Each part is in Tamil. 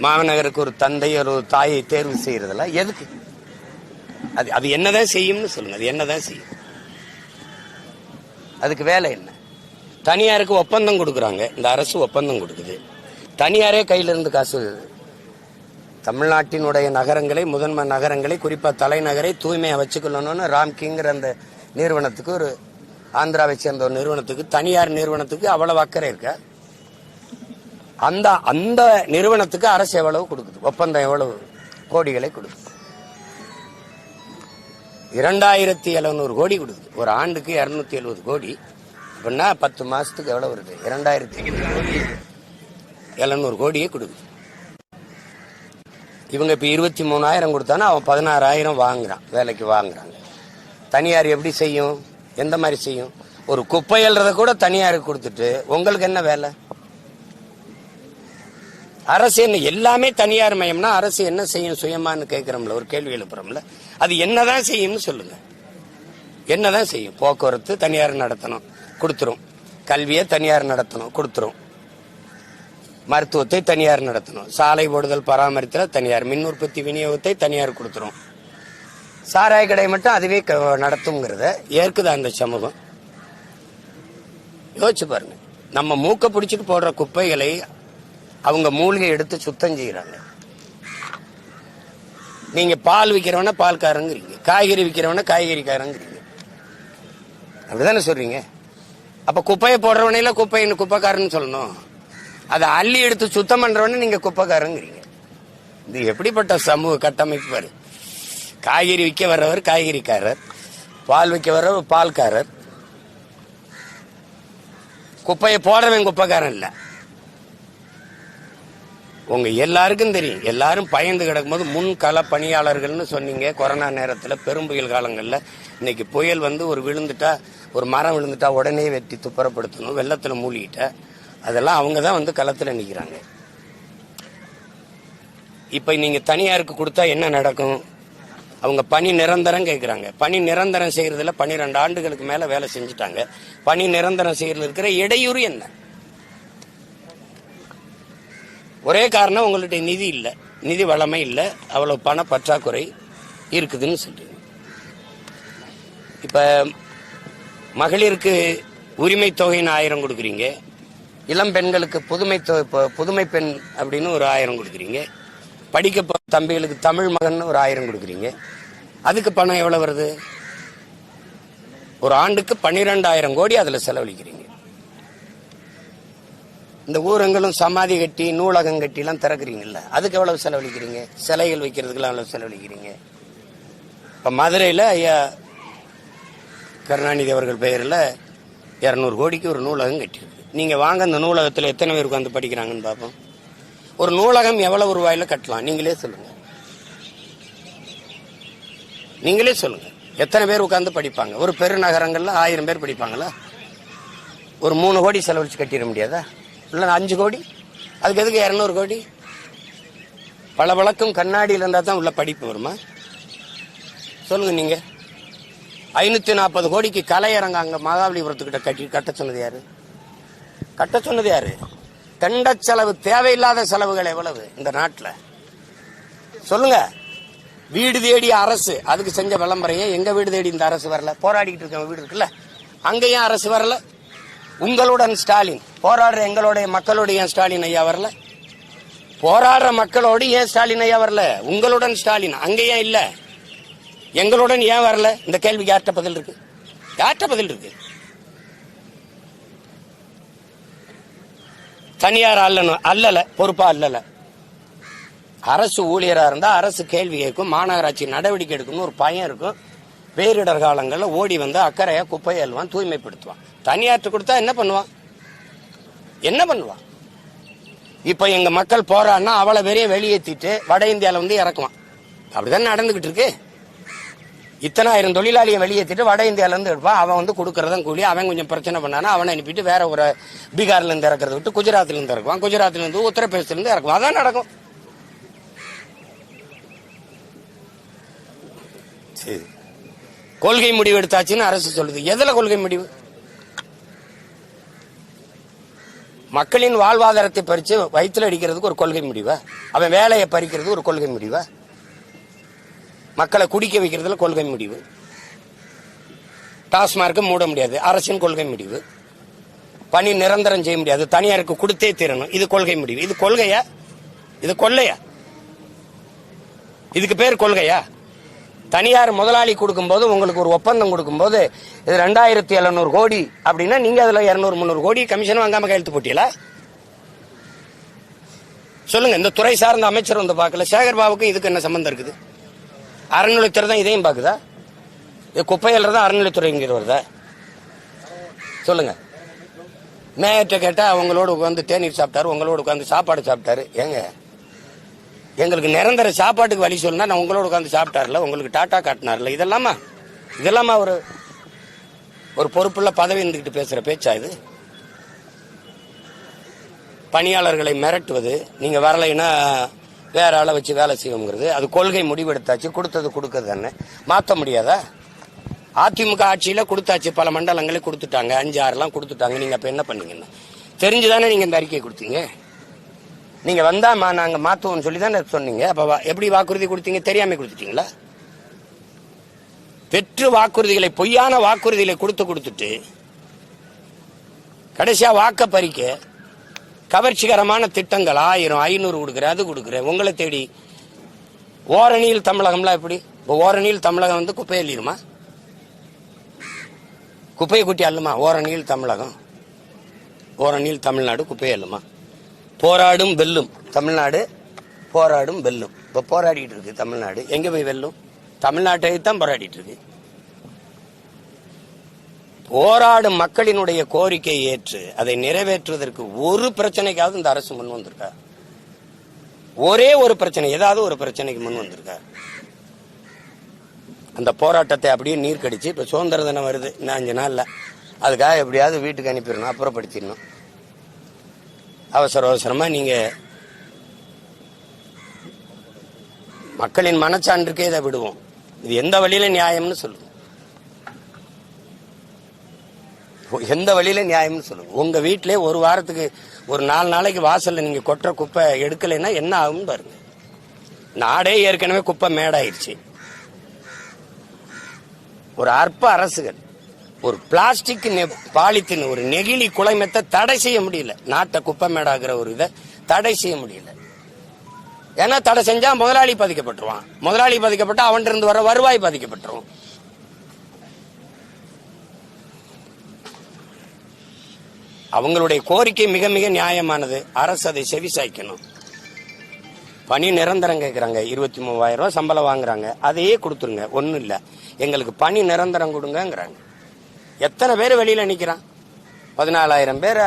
மாநகருக்கு ஒரு தந்தை ஒரு தாயை தேர்வு செய்யறதுல எதுக்கு? அது அது என்னதான் செய்யும்னு சொல்லுங்க. அது என்னதான் செய்யும்? அதுக்கு வேலை என்ன? தனியாருக்கு ஒப்பந்தம் கொடுக்குறாங்க. இந்த அரசு ஒப்பந்தம் கொடுக்குது. தனியாரே கையில இருந்து காசு தமிழ்நாட்டினுடைய நகரங்களை முதன்மை நகரங்களை குறிப்பா தலைநகரை தூய்மையா வச்சுக்கொள்ளணும்னு ராம்கிங்கிற அந்த நிறுவனத்துக்கு ஒரு ஆந்திராவை சேர்ந்த ஒரு நிறுவனத்துக்கு தனியார் நிறுவனத்துக்கு அவ்வளவு அக்கறை இருக்கா? அந்த அந்த நிறுவனத்துக்கு அரசு எவ்வளவு கொடுக்குது? ஒப்பந்தம் எவ்வளவு கோடிகளை கொடுக்குது? இரண்டாயிரத்தி எழுநூறு கோடி கொடுக்குது. ஒரு ஆண்டுக்கு இருநூத்தி எழுபது கோடி. அப்படின்னா பத்து மாசத்துக்கு எவ்வளவு வருது? இரண்டாயிரத்தி எழுநூறு கோடியே கொடுக்குது. இவங்க இப்ப இருபத்தி மூணாயிரம் கொடுத்தானா அவன் பதினாறாயிரம் வாங்குறான் வேலைக்கு வாங்குறாங்க. தனியார் எப்படி செய்யும்? எந்த மாதிரி செய்யும்? ஒரு குப்பை எழுறத கூட தனியாருக்கு கொடுத்துட்டு உங்களுக்கு என்ன வேலை? அரசு என்ன எல்லாமே தனியார் மயம்னா அரசு என்ன செய்யும் சுயமானு கேட்கிறோம்ல ஒரு கேள்வி எழுப்புறோம்ல. அது என்னதான் செய்யும்னு சொல்லுங்க. என்னதான் செய்யும்? போக்குவரத்து தனியார் நடத்தணும் கொடுத்துரும். கல்வியை தனியார் நடத்தணும் கொடுத்துரும். மருத்துவத்தை தனியார் நடத்தணும். சாலை போடுதல் பராமரித்தல் தனியார் மின் உற்பத்தி விநியோகத்தை தனியார் கொடுத்துரும். சாராய கடை மட்டும் அதுவே க- நடத்துங்கிறத ஏற்குதா அந்த சமூகம்? யோசிச்சு பாருங்க. நம்ம மூக்க பிடிச்சிட்டு போடுற குப்பைகளை அவங்க மூலிகை எடுத்து சுத்தம் செய்யறாங்க. நீங்க பால் விற்கிறவன பால்காரங்கிறீங்க. காய்கறி விற்கிறவன காய்கறிக்காரங்கிறீங்க. அப்படிதானே சொல்றீங்க? அப்ப குப்பையை போடுறவனையில குப்பை குப்பைக்காரன்னு சொல்லணும். அதை அள்ளி எடுத்து சுத்தம் பண்றவன நீங்க குப்பைக்காரங்கிறீங்க. இது எப்படிப்பட்ட சமூக கட்டமைப்பு பாரு. காய்கறி விற்க வர்றவர் காய்கறிக்காரர் பால் விற்க வர்றவர் பால்காரர். குப்பையை போடுறவன் குப்பைக்காரன் இல்லை. உங்க எல்லாருக்கும் தெரியும். எல்லாரும் பயந்து கிடக்கும்போது முன் கள பணியாளர்கள்னு சொன்னீங்க. கொரோனா நேரத்தில் பெரும்புயல் காலங்களில் இன்னைக்கு புயல் வந்து ஒரு விழுந்துட்டா ஒரு மரம் விழுந்துட்டா உடனே வெட்டி துப்புரப்படுத்தணும் வெள்ளத்தில் மூழ்கிட்ட. அதெல்லாம் அவங்க தான் வந்து களத்தில் நிற்கிறாங்க இப்போ நீங்க தனியாருக்கு கொடுத்தா என்ன நடக்கும்? அவங்க பணி நிரந்தரம் கேட்குறாங்க பணி நிரந்தரம் செய்யறதுல பன்னிரெண்டு ஆண்டுகளுக்கு மேல வேலை செஞ்சுட்டாங்க. பணி நிரந்தரம் செய்யறதுல இருக்கிற இடையூறு என்ன? ஒரே காரணம் உங்கள்ட்ட நிதி இல்லை. நிதி வளமை இல்லை. அவ்வளவு பண பற்றாக்குறை இருக்குதுன்னு சொல்றீங்க. இப்ப மகளிருக்கு உரிமை தொகைன்னு ஆயிரம் கொடுக்குறீங்க. இளம் பெண்களுக்கு புதுமை புதுமை பெண் அப்படின்னு ஒரு ஆயிரம் கொடுக்குறீங்க. படிக்க தம்பிகளுக்கு தமிழ் மகன் ஒரு ஆயிரம் கொடுக்குறீங்க. அதுக்கு பணம் எவ்வளவு வருது? ஒரு ஆண்டுக்கு பன்னிரெண்டாயிரம் கோடி அதுல செலவழிக்கிறீங்க. இந்த ஊரங்களும் சமாதி கட்டி நூலகம் கட்டி எல்லாம் திறக்கிறீங்கல்ல? அதுக்கு எவ்வளவு செலவழிக்கிறீங்க? சிலைகள் வைக்கிறதுக்கெல்லாம் எவ்வளவு செலவழிக்கிறீங்க? இப்ப மதுரையில் ஐயா கருணாநிதி அவர்கள் பெயரில் இரநூறு கோடிக்கு ஒரு நூலகம் கட்டியிருக்கு. நீங்கள் வாங்க அந்த நூலகத்தில் எத்தனை பேர் உட்காந்து படிக்கிறாங்கன்னு பார்ப்போம் ஒரு நூலகம் எவ்வளவு ரூபாயில கட்டலாம்? நீங்களே சொல்லுங்கள் நீங்களே சொல்லுங்கள் எத்தனை பேர் உட்காந்து படிப்பாங்க? ஒரு பெருநகரங்களில் ஆயிரம் பேர் படிப்பாங்களா? ஒரு மூணு கோடி செலவழிச்சு கட்டிட முடியாதா? இல்ல அஞ்சு கோடி. அதுக்கு எதுக்கு இரநூறு கோடி? பல வழக்கம் கண்ணாடியில் இருந்தால் தான் உள்ள படிப்பு வருமா? சொல்லுங்க நீங்க. ஐநூத்தி நாற்பது கோடிக்கு கலையரங்க அங்க மகாபலிபுரத்துக்கிட்ட கட்டி கட்ட சொன்னது யாரு? கட்ட சொன்னது யாரு? தெண்ட செலவு தேவையில்லாத செலவுகள் எவ்வளவு இந்த நாட்டில்? சொல்லுங்க. வீடு தேடி அரசு அதுக்கு செஞ்ச விளம்பரையே எங்க வீடு தேடி இந்த அரசு வரல? போராடிக்கிட்டு இருக்க வீடு இருக்குல்ல? அங்கேயும் அரசு வரல. உங்களுடன் ஸ்டாலின். போராடுற எங்களுடைய மக்களுடைய ஏன் ஸ்டாலின் ஐயா வரல? போராடுற மக்களோடு ஏன் ஸ்டாலின் ஐயா வரல? உங்களுடன் ஸ்டாலின் அங்கேயே ஏன் இல்ல? எங்களுடன் ஏன் வரல? இந்த கேள்விக்கு யார்கிட்ட பதில் இருக்கு? யார்கிட்ட பதில் இருக்கு? தனியார் அல்லணும் அல்லல பொறுப்பா அல்லல. அரசு ஊழியராக இருந்தால் அரசு கேள்வி கேட்கும் மாநகராட்சி நடவடிக்கை எடுக்கணும்னு ஒரு பயம் இருக்கும். பேரிடர் காலங்களில் ஓடி வந்து அக்கறையாக குப்பையை தூய்மைப்படுத்துவான். தனியார்ட்டு கொடுத்தா என்ன பண்ணுவான்? என்ன பண்ணுவான் இப்ப எங்க மக்கள் போறான்னா அவளை பெரிய வெளியேற்றிட்டு வட இந்தியாவில் வந்து இறக்குவான். அப்படிதான் நடந்துகிட்டு இருக்கு? இத்தனாயிரம் தொழிலாளியை வெளியேற்றிட்டு வட இந்தியால இருந்து எடுப்பான் அவன் வந்து கொடுக்கறதான் கூலி அவன் கொஞ்சம் பிரச்சனை பண்ணானா அவனை அனுப்பிட்டு வேற ஒரு பீகார்ல இருந்து இறக்குறத விட்டு குஜராத்ல இருந்து இறக்குவான். குஜராத்ல இருந்து உத்தரப்பிரதேசல இருந்து இறக்குவான். அதான் நடக்கும். சரி. கொள்கை முடிவு எடுத்தாச்சுன்னு அரசு சொல்லுது. எதுல கொள்கை முடிவு? மக்களின் வாழ்வாதாரத்தை பறித்து வயிற்றுல அடிக்கிறதுக்கு ஒரு கொள்கை முடிவா? அவன் வேலையை பறிக்கிறது ஒரு கொள்கை முடிவா? மக்களை குடிக்க வைக்கிறதுல கொள்கை முடிவு. டாஸ்மார்க்கை மூட முடியாது. அரசின் கொள்கை முடிவு. பணி நிரந்தரம் செய்ய முடியாது. தனியாருக்கு கொடுத்தே தீரணும். இது கொள்கை முடிவு. இது கொள்கையா? இது கொள்ளையா? இதுக்கு பேர் கொள்கையா? தனியார் முதலாளி கொடுக்கும்போது உங்களுக்கு ஒரு ஒப்பந்தம் கொடுக்கும்போது இது ரெண்டாயிரத்தி எழுநூறு கோடி அப்படின்னா நீங்க அதுல இருநூறு முந்நூறு கோடி கமிஷன் வாங்காம கையெழுத்து போட்டீங்களா? சொல்லுங்க இந்த துறை சார்ந்த அமைச்சர் வந்து பார்க்கல. சேகர் பாபுக்கும் இதுக்கு என்ன சம்மந்தம் இருக்குது? அறநிலைத்துறை தான் இதையும் பார்க்குதா? இது குப்பையில் தான் அறநிலைத்துறைங்கிற வருதா சொல்லுங்க. மேயர்கிட்ட கேட்டால் அவங்களோட உட்காந்து தேநீர் சாப்பிட்டாரு உங்களோட உட்காந்து சாப்பாடு சாப்பிட்டாரு. ஏங்க எங்களுக்கு நிரந்தர சாப்பாட்டுக்கு வழி சொல்லுனா நான் உங்களோட உட்காந்து சாப்பிட்டார்ல உங்களுக்கு டாட்டா காட்டினார்ல இதெல்லாமா? இதெல்லாமா ஒரு ஒரு பொறுப்புள்ள பதவி இருந்துக்கிட்டு பேசுகிற பேச்சா இது? பணியாளர்களை மிரட்டுவது நீங்கள் வரலைன்னா வேற ஆளை வச்சு வேலை செய்வோங்கிறது அது கொள்கை முடிவெடுத்தாச்சு கொடுத்தது கொடுக்கறது தானே. மாற்ற முடியாதா? அதிமுக ஆட்சியில் கொடுத்தாச்சு பல மண்டலங்களே கொடுத்துட்டாங்க அஞ்சு ஆறுலாம் கொடுத்துட்டாங்க நீங்கள் அப்போ என்ன பண்ணீங்கன்னு? தெரிஞ்சுதானே நீங்கள் இந்த அறிக்கையை கொடுத்தீங்க? நீங்க வந்தாமா நாங்க மாத்துவோம்னு சொல்லி தானே சொன்னீங்க. அப்ப எப்படி வாக்குறுதி கொடுத்தீங்க? தெரியாம கொடுத்துட்டீங்களா? பெற்று வாக்குறுதிகளை பொய்யான வாக்குறுதிகளை கொடுத்து கொடுத்துட்டு கடைசியா வாக்க பறிக்க கவர்ச்சிகரமான திட்டங்கள் ஆயிரம் ஐநூறு கொடுக்குறேன் அது கொடுக்குறேன் உங்களை தேடி ஓரணியில் தமிழகம்லாம் எப்படி? இப்போ ஓரணியில் தமிழகம் வந்து குப்பை அள்ளிடுமா? குப்பையை குட்டி அள்ளுமா? ஓரணியில் தமிழகம். ஓரணியில் தமிழ்நாடு குப்பை அள்ளுமா? போராடும் வெல்லும். தமிழ்நாடு போராடும் வெல்லும். இப்போ போராடிட்டு இருக்கு தமிழ்நாடு. எங்க போய் வெல்லும்? தமிழ்நாட்டை தான் போராடிட்டு இருக்கு. போராடும் மக்களினுடைய கோரிக்கையை ஏற்று அதை நிறைவேற்றுவதற்கு ஒரு பிரச்சனைக்காவது இந்த அரசு முன் வந்திருக்கா? ஒரே ஒரு பிரச்சனை ஏதாவது ஒரு பிரச்சனைக்கு முன் வந்திருக்கா? அந்த போராட்டத்தை அப்படியே நீர் கடிச்சு இப்ப சுதந்திர தினம் வருது. இன்னும் அஞ்சு நாள்ல. அதுக்காக எப்படியாவது வீட்டுக்கு அனுப்பிடணும் அப்புறப்படுத்திடணும். அவசர அவசரமா நீங்க மக்களின் மனச்சான்றுக்கே இதை விடுவோம். இது எந்த வழியில நியாயம்னு சொல்லுவோம். எந்த வழியில நியாயம்னு சொல்லுங்க உங்க வீட்டிலே ஒரு வாரத்துக்கு ஒரு நாலு நாளைக்கு வாசல்ல நீங்க கொட்டுற குப்பை எடுக்கலைன்னா என்ன ஆகும்னு பாருங்க. நாடே ஏற்கனவே குப்பை மேடாயிருச்சு. ஒரு அற்ப அரசுகள் ஒரு பிளாஸ்டிக் பாலித்தின் ஒரு நெகிழி குலைமத்தை தடை செய்ய முடியல. நாட்டை குப்பை மேடாகிற ஒரு இதை தடை செய்ய முடியல. ஏன்னா தடை செஞ்சா முதலாளி பாதிக்கப்பட்டுருவான். முதலாளி பாதிக்கப்பட்டா அவன் இருந்து வர வருவாய் பாதிக்கப்பட்டுரும். அவங்களுடைய கோரிக்கை மிக மிக நியாயமானது. அரசு அதை செவிசாய்க்கணும் பணி நிரந்தரம் கேட்குறாங்க இருபத்தி மூவாயிரம் ரூபாய் சம்பளம் வாங்குறாங்க. அதையே கொடுத்துருங்க. ஒன்றும் இல்லை. எங்களுக்கு பணி நிரந்தரம் கொடுங்கங்கிறாங்க. எத்தனை பேர் வெளியில நிக்கிறான்? பதினாலாயிரம் பேர்?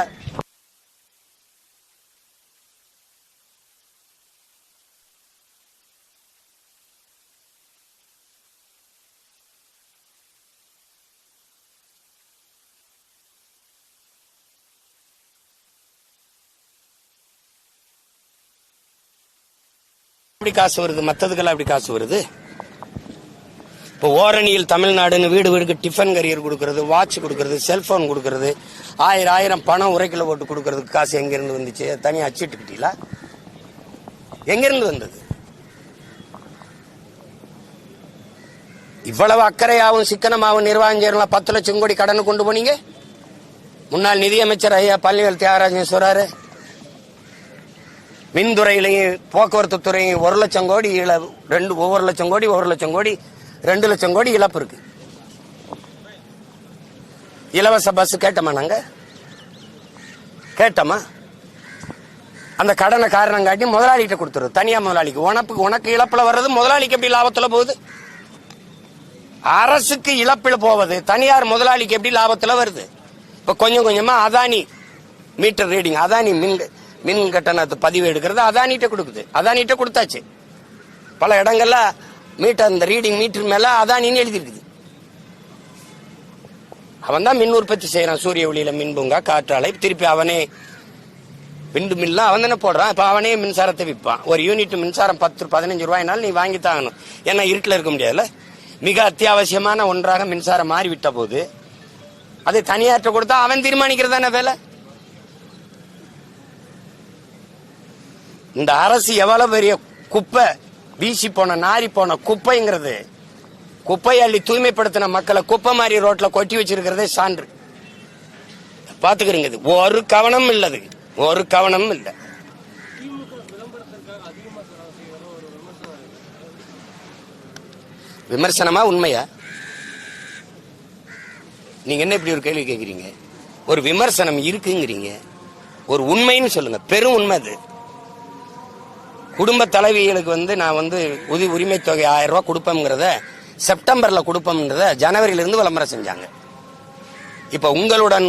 எப்படி காசு வருது மற்றதுக்கெல்லாம் எப்படி காசு வருது? இப்போ ஓரணியில் தமிழ்நாடுன்னு வீடு வீடுக்கு டிஃபன் கரியர் கொடுக்கறது வாட்ச் கொடுக்கறது செல்போன் கொடுக்கறது ஆயிரம் ஆயிரம் பணம் உரைக்கில போட்டு கொடுக்கறதுக்கு காசு எங்கிருந்து வந்துச்சு? தனியாக அச்சிட்டுக்கிட்டீங்களா எங்கிருந்து வந்தது? இவ்வளவு அக்கறையாகவும் சிக்கனமாகவும் நிர்வாகம் செய்யலாம் பத்து லட்சம் கோடி கடனை கொண்டு போனீங்க? முன்னாள் நிதியமைச்சர் ஐயா பள்ளிகள் தியாகராஜன் சொல்றாரு மின்துறையிலையும் போக்குவரத்து துறையும் ஒரு லட்சம் கோடி இழ ரெண்டு ஒவ்வொரு லட்சம் கோடி ஒரு லட்சம் கோடி ரெண்டு லட்சம் கோடி இழப்பு இருக்கு. இலவச பஸ் கேட்டோமா நாங்க? கேட்டோமா? அந்த கடனை காரணம் காட்டி முதலாளிகிட்ட கொடுத்துருது தனியா முதலாளிக்கு. உனக்கு உனக்கு இழப்புல வர்றது முதலாளிக்கு எப்படி லாபத்துல போகுது? அரசுக்கு இழப்பில் போவது தனியார் முதலாளிக்கு எப்படி லாபத்துல வருது? இப்ப கொஞ்சம் கொஞ்சமா அதானி மீட்டர் ரீடிங் அதானி மின் மின் கட்டணத்தை பதிவு எடுக்கிறது அதானிட்ட கொடுக்குது. அதானிட்ட கொடுத்தாச்சு. பல இடங்கள்ல மீட்டர் இந்த ரீடிங் மீட்டர் மேல அதானின்னு எழுதிருக்குது. அவன் தான் மின் உற்பத்தி செய்யறான். சூரிய ஒளியில மின் பூங்கா காற்றாலை. திருப்பி அவனே விண்டு மில்லாம் அவன் தானே போடுறான். இப்ப அவனே மின்சாரத்தை விற்பான். ஒரு யூனிட் மின்சாரம் பத்து பதினஞ்சு ரூபாய்னாலும் நீ வாங்கி தாங்கணும். ஏன்னா இருட்டில் இருக்க முடியாதுல்ல? மிக அத்தியாவசியமான ஒன்றாக மின்சாரம் மாறிவிட்ட போது அதை தனியாற்ற கொடுத்தா அவன் தீர்மானிக்கிறது தானே வேலை? இந்த அரசு எவ்வளவு பெரிய குப்பை வீசி போன நாரி போன குப்பைங்கிறது குப்பை அள்ளி தூய்மைப்படுத்தின மக்களை குப்பை மாதிரி ரோட்ல கொட்டி வச்சிருக்கிறதே சான்று. பாத்துக்கிறீங்க இது ஒரு கவனம் இல்லது ஒரு கவனம் இல்ல. விமர்சனமா உண்மையா? நீங்க என்ன இப்படி ஒரு கேள்வி கேக்குறீங்க? ஒரு விமர்சனம் இருக்குங்கிறீங்க. ஒரு உண்மைன்னு சொல்லுங்க பெரும் உண்மை அது. குடும்ப தலைவிகளுக்கு வந்து நான் வந்து உதவி உரிமை தொகை ஆயிரம் ரூபாய் கொடுப்போம்ங்கிறத செப்டம்பர்ல கொடுப்போம்ன்றத ஜனவரியிலிருந்து விளம்பரம் செஞ்சாங்க. இப்ப உங்களுடன்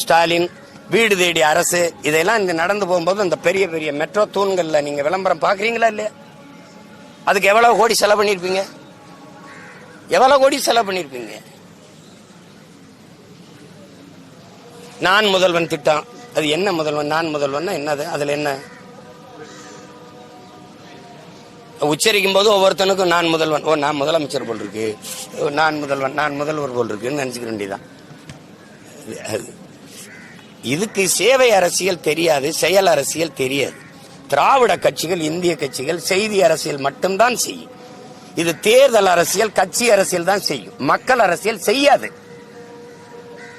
ஸ்டாலின் வீடு தேடி அரசு இதெல்லாம் இந்த நடந்து போகும்போது இந்த பெரிய பெரிய மெட்ரோ தூண்களில் நீங்க விளம்பரம் பாக்குறீங்களா இல்லையா? அதுக்கு எவ்வளவு கோடி செலவு பண்ணியிருப்பீங்க? எவ்வளவு கோடி செலவு பண்ணியிருப்பீங்க? நான் முதல்வன் திட்டம். அது என்ன முதல்வன்? நான் முதல்வன் என்னது? அதுல என்ன? உச்சரிக்கும் போது ஒவ்வொருத்தனுக்கும் நான் முதல்வன். ஓ நான் முதலமைச்சர் போல் இருக்கு ஓ, நான் முதல்வன் நான் முதல்வர் போல் இருக்குன்னு நினைச்சுக்க வேண்டியதான் அது- இதுக்கு சேவை அரசியல் தெரியாது செயல் அரசியல் தெரியாது. திராவிட கட்சிகள் இந்திய கட்சிகள் செய்தி அரசியல் மட்டும்தான் செய்யும். இது தேர்தல் அரசியல் கட்சி அரசியல் தான் செய்யும். மக்கள் அரசியல் செய்யாது.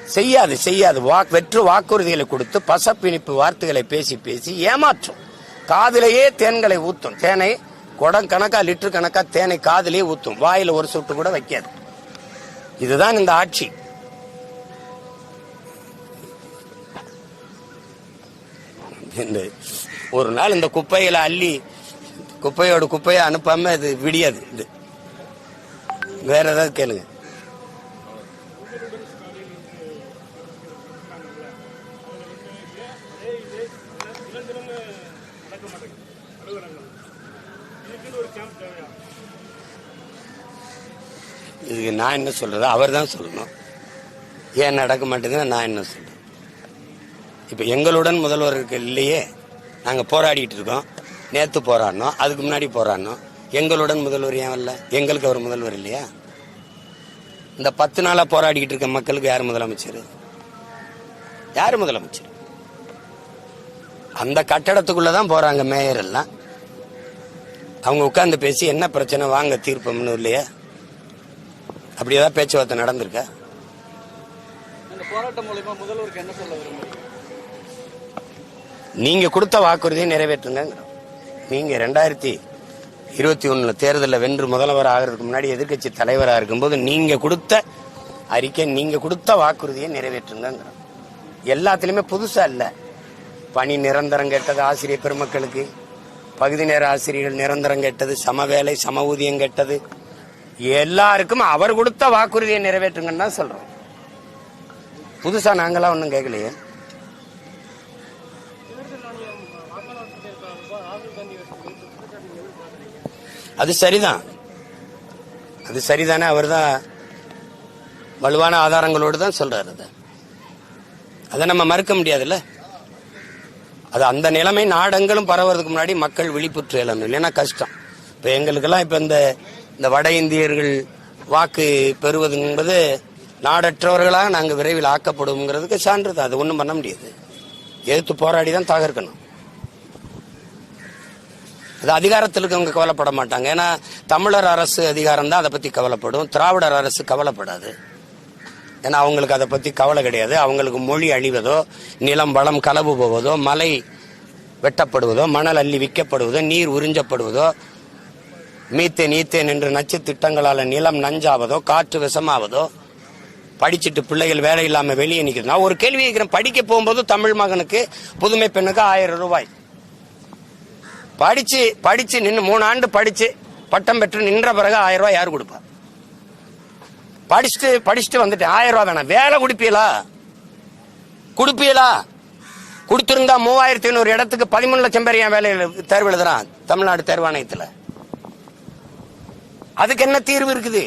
செய்யாது செய்யாது. வாக் வெற்று வாக்குறுதிகளை கொடுத்து பசப்பிணிப்பு வார்த்தைகளை பேசி பேசி ஏமாற்றும். காதிலேயே தேன்களை ஊத்தும். தேனை குடம் கணக்கா லிட்டர் கணக்கா தேனை காதலே ஊத்தும். வாயில ஒரு சொட்டு கூட வைக்காது. இதுதான் இந்த ஆட்சி. இந்த ஒரு நாள் இந்த குப்பையில அள்ளி குப்பையோட குப்பையை அனுப்பாம இது விடியாது. இது. வேற ஏதாவது கேளுங்க. இதுக்கு நான் என்ன சொல்றது? அவர் தான் சொல்லணும். ஏன் நடக்க மாட்டேங்குதுன்னு நான் என்ன சொல்றேன் இப்போ எங்களுடன் முதல்வர் இருக்க இல்லையே நாங்கள் போராடிட்டு இருக்கோம். நேற்று போராடினோம் அதுக்கு முன்னாடி போராடினோம். எங்களுடன் முதல்வர் ஏன் வரல? எங்களுக்கு அவர் முதல்வர் இல்லையா? இந்த பத்து நாளாக போராடிக்கிட்டு இருக்க மக்களுக்கு யார் முதலமைச்சர்? யார் முதலமைச்சர்? அந்த கட்டடத்துக்குள்ளே தான் போகிறாங்க மேயர் எல்லாம். அவங்க உட்கார்ந்து பேசி என்ன பிரச்சனை வாங்க தீர்ப்போம்னு இல்லையா அப்படி ஏதாவது பேச்சுவார்த்தை நடந்திருக்கா? நீங்க கொடுத்த வாக்குறுதியை நிறைவேற்றுங்க. நீங்க ரெண்டாயிரத்தி இருபத்தி ஒண்ணுல தேர்தலில் வென்று முதல்வர் ஆகிறதுக்கு முன்னாடி எதிர்க்கட்சி தலைவராக இருக்கும்போது நீங்க கொடுத்த அறிக்கை நீங்க கொடுத்த வாக்குறுதியை நிறைவேற்றுங்க. எல்லாத்துலயுமே புதுசா இல்ல. பணி நிரந்தரம் கேட்டது ஆசிரியர் பெருமக்களுக்கு. பகுதி நேர ஆசிரியர்கள் நிரந்தரம் கேட்டது சம வேலை சம ஊதியம் கேட்டது. எல்லாருக்கும் அவர் கொடுத்த வாக்குறுதியை நிறைவேற்றுங்கன்னு தான் சொல்றோம். புதுசா நாங்களாம் ஒன்றும் கேட்கலையே. அது சரிதான். அது சரிதானே? அவர் தான் வலுவான ஆதாரங்களோடு தான் சொல்றாரு அதை. அதை நம்ம மறுக்க முடியாதுல்ல? அது அந்த நிலைமை நாடெங்கிலும் பரவுறதுக்கு முன்னாடி மக்கள் விழிப்புற்று எழணும் இல்லைன்னா கஷ்டம். இப்போ எங்களுக்கெல்லாம் இப்போ இந்த இந்த வட இந்தியர்கள் வாக்கு பெறுவது என்பது நாடற்றவர்களாக நாங்கள் விரைவில் ஆக்கப்படுவோங்கிறதுக்கு சான்று தான். அது ஒன்றும் பண்ண முடியாது. எதிர்த்து போராடி தான் தகர்க்கணும். அது அதிகாரத்தில் இருக்கவங்க கவலைப்பட மாட்டாங்க. ஏன்னா தமிழர் அரசு அதிகாரம் தான் அதை பற்றி கவலைப்படும். திராவிடர் அரசு கவலைப்படாது. ஏன்னா அவங்களுக்கு அதை பத்தி கவலை கிடையாது. அவங்களுக்கு மொழி அழிவதோ நிலம் வளம் கலவு போவதோ மலை வெட்டப்படுவதோ மணல் அள்ளி விற்கப்படுவதோ நீர் உறிஞ்சப்படுவதோ மீத்தேன் ஈத்தேன் என்று நச்சு திட்டங்களால் நிலம் நஞ்சாவதோ காற்று விஷமாவதோ படிச்சுட்டு பிள்ளைகள் வேலை இல்லாமல் வெளியே நிற்கிறது நான் ஒரு கேள்வி கேட்கிறேன். படிக்க போகும்போது தமிழ் மகனுக்கு புதுமை பெண்ணுக்கு ஆயிரம் ரூபாய். படிச்சு படிச்சு நின்று மூணு ஆண்டு படிச்சு பட்டம் பெற்று நின்ற பிறகு ஆயிரம் ரூபாய் யார் கொடுப்பா? படிச்சுட்டு படிச்சுட்டு வந்துட்டேன் ஆயிரம் ரூபா வேணாம். வேலை கொடுப்பீங்களா? கொடுப்பீங்களா? கொடுத்துருந்தா மூவாயிரத்தி ஐநூறு இடத்துக்கு பதிமூணு லட்சம் பேர் என் வேலையில் தேர்வு எழுதுறான் தமிழ்நாடு தேர்வாணையத்தில் அதுக்கு என்ன தீர்வு இருக்குது?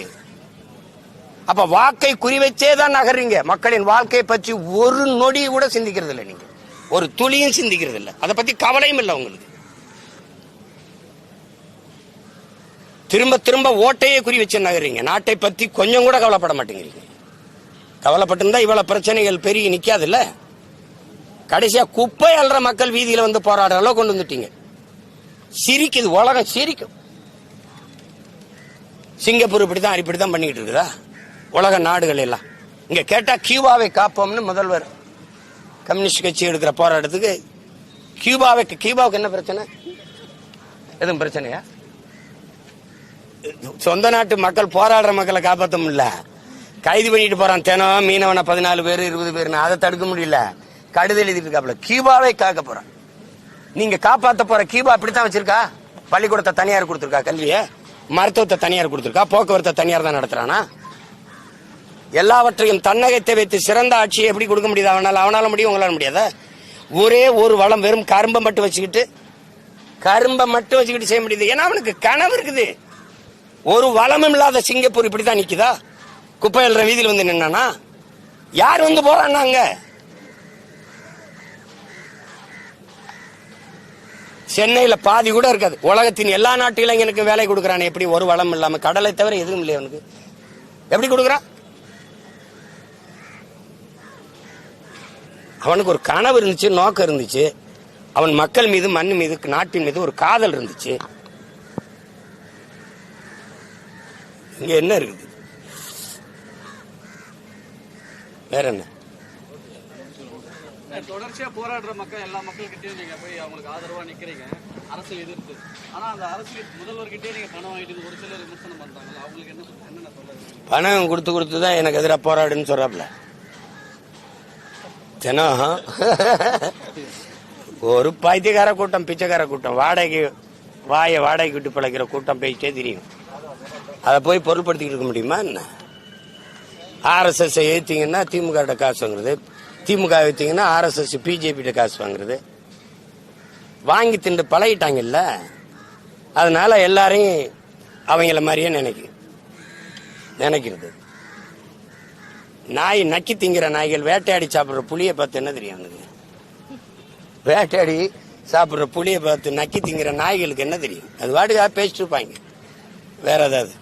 அப்ப வாக்கை குறிவச்சே தான் நகர்றீங்க. மக்களின் வாழ்க்கையை பற்றி ஒரு நொடி கூட சிந்திக்கிறது இல்லை நீங்க. ஒரு துளியும் சிந்திக்கிறது இல்லை அதை பத்தி கவலையும் இல்லை உங்களுக்கு. திரும்ப திரும்ப ஓட்டையே குறி வச்சு நகர்றீங்க நாட்டை பத்தி கொஞ்சம் கூட கவலைப்பட மாட்டேங்கிறீங்க. கவலைப்பட்டிருந்தா இவ்வளவு பிரச்சனைகள் பெருகி நிக்காதுல்ல? கடைசியா குப்பை அல்ற மக்கள் வீதியில வந்து போராடுற அளவு கொண்டு வந்துட்டீங்க. சிரிக்குது உலகம் சிரிக்கும். சிங்கப்பூர் இப்படிதான் இப்படிதான் பண்ணிக்கிட்டு இருக்குதா? உலக நாடுகள் எல்லாம். இங்க கேட்டா கியூபாவை காப்போம்னு முதல்வர் கம்யூனிஸ்ட் கட்சி எடுக்கிற போராட்டத்துக்கு கியூபாவை கியூபாவுக்கு என்ன பிரச்சனை? எதுவும் பிரச்சனையா? சொந்த நாட்டு மக்கள் போராடுற மக்களை காப்பாற்ற முடியல. கைது பண்ணிட்டு போறான் தினம் மீனவனை பதினாலு பேர் இருபது பேர் அதை தடுக்க முடியல. கடுதல் எழுதிட்டு இருக்காப்ல கியூபாவை காக்க போறான். நீங்க காப்பாற்ற போற கியூபா அப்படித்தான் வச்சிருக்கா? பள்ளிக்கூடத்தை தனியார் கொடுத்துருக்கா கல்வியை? மருத்துவத்தை தனியார் கொடுத்துருக்கா? போக்குவரத்தை தனியார் தான் நடத்துறானா? எல்லாவற்றையும் தன்னகத்தை வைத்து சிறந்த ஆட்சியை எப்படி கொடுக்க முடியுது? அவனால அவனால முடியும் உங்களால முடியாதா? ஒரே ஒரு வளம் வெறும் கரும்பை மட்டும் வச்சுக்கிட்டு கரும்பை மட்டும் வச்சுக்கிட்டு செய்ய முடியுது. ஏன்னா அவனுக்கு கனவு இருக்குது. ஒரு வளமும் இல்லாத சிங்கப்பூர் இப்படிதான் நிற்குதா குப்பை எழுற வீதியில் வந்து நின்னானா? யார் வந்து போறாங்க சென்னையில் பாதி கூட இருக்காது. உலகத்தின் எல்லா நாட்டு இளைஞனுக்கும் வேலை கொடுக்கறான். எப்படி ஒரு வளம் இல்லாமல் கடலை தவிர எதுவும் இல்லை அவனுக்கு. எப்படி கொடுக்குறான் அவனுக்கு ஒரு கனவு இருந்துச்சு நோக்கம் இருந்துச்சு. அவன் மக்கள் மீது மண் மீது நாட்டின் மீது ஒரு காதல் இருந்துச்சு. இங்க என்ன இருக்குது? வேற என்ன? தொடர்ச்சியா போராடுற மக்கள் எல்லா மக்கள்கிட்டயும் நீங்க போய் அவங்களுக்கு ஆதரவா நிக்கிறீங்க. அரசியல் எதிர்த்து. ஆனா அந்த அரசியல் முதல்வர்கிட்டயே நீங்க பணம் வாங்கிட்டு ஒரு சிலர் விமர்சனம் பண்றாங்கல்ல அவங்களுக்கு என்ன என்னென்ன சொல்ல பணம் கொடுத்து கொடுத்து தான் எனக்கு எதிராக போராடுன்னு சொல்றாப்ல. தினம் ஒரு பைத்தியக்கார கூட்டம் பிச்சைக்கார கூட்டம். வாடகைக்கு வாயை வாடகைக்கு விட்டு பிழைக்கிற கூட்டம் பேசிட்டே தெரியும். அதை போய் பொருள்படுத்திக்கிட்டு இருக்க முடியுமா என்ன? ஆர்எஸ்எஸ் ஏத்தீங்கன்னா திமுக காசு வாங்குறது. திமுக ஏத்தீங்கன்னா ஆர்எஸ்எஸ் பிஜேபி காசு வாங்குறது. வாங்கி திண்டு பழகிட்டாங்கல்ல? அதனால எல்லாரையும் அவங்கள மாதிரியே நினைக்கு நினைக்கிறது. நாய் நக்கி திங்கிற நாய்கள் வேட்டையாடி சாப்பிடுற புளியை பார்த்து என்ன தெரியும் அவனுக்கு வேட்டையாடி சாப்பிடுற புளியை பார்த்து நக்கி திங்கிற நாய்களுக்கு என்ன தெரியும்? அது வாட்டுக்காக பேசிட்டு இருப்பாங்க. வேற ஏதாவது.